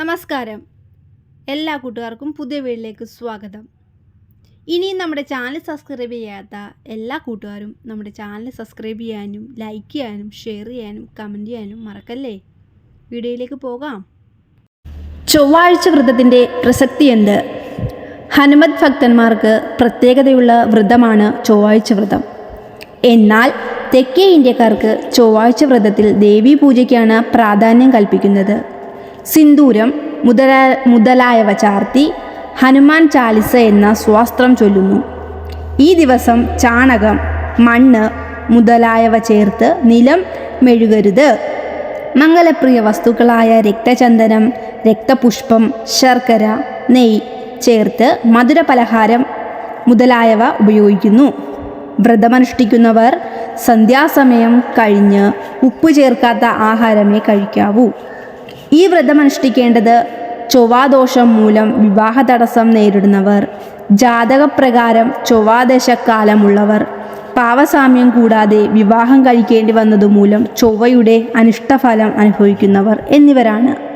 നമസ്കാരം. എല്ലാ കൂട്ടുകാർക്കും പുതിയ വീട്ടിലേക്ക് സ്വാഗതം. ഇനിയും നമ്മുടെ ചാനൽ സബ്സ്ക്രൈബ് ചെയ്യാത്ത എല്ലാ കൂട്ടുകാരും നമ്മുടെ ചാനൽ സബ്സ്ക്രൈബ് ചെയ്യാനും ലൈക്ക് ചെയ്യാനും ഷെയർ ചെയ്യാനും കമന്റ് ചെയ്യാനും മറക്കല്ലേ? വീഡിയോയിലേക്ക് പോകാം. ചൊവ്വാഴ്ച വ്രതത്തിന്റെ പ്രസക്തി എന്ത്? ഹനുമത് ഭക്തന്മാർക്ക് പ്രത്യേകതയുള്ള വ്രതമാണ് ചൊവ്വാഴ്ച വ്രതം. എന്നാൽ തെക്കേ ഇന്ത്യക്കാർക്ക് ചൊവ്വാഴ്ച വ്രതത്തിൽ ദേവീ പൂജയ്ക്കാണ് പ്രാധാന്യം കൽപ്പിക്കുന്നത്. സിന്ദൂരം മുതലായ മുതലായവ ചാർത്തി ഹനുമാൻ ചാലിസ എന്ന സ്വാസ്ത്രം ചൊല്ലുന്നു. ഈ ദിവസം ചാണകം മണ്ണ് മുതലായവ ചേർത്ത് നിലം മെഴുകരുത്. മംഗലപ്രിയ വസ്തുക്കളായ രക്തചന്ദനം രക്തപുഷ്പം ശർക്കര നെയ് ചേർത്ത് മധുരപലഹാരം മുതലായവ ഉപയോഗിക്കുന്നു. വ്രതമനുഷ്ഠിക്കുന്നവർ സന്ധ്യാസമയം കഴിഞ്ഞ് ഉപ്പ് ചേർക്കാത്ത ആഹാരമേ കഴിക്കാവൂ. ഈ വ്രതമനുഷ്ഠിക്കേണ്ടത് ചൊവ്വാദോഷം മൂലം വിവാഹ തടസ്സം നേരിടുന്നവർ ജാതകപ്രകാരം ചൊവ്വാദശക്കാലമുള്ളവർ പാവസാമ്യം കൂടാതെ വിവാഹം കഴിക്കേണ്ടി വന്നതുമൂലം ചൊവ്വയുടെ അനിഷ്ടഫലം അനുഭവിക്കുന്നവർ എന്നിവരാണ്.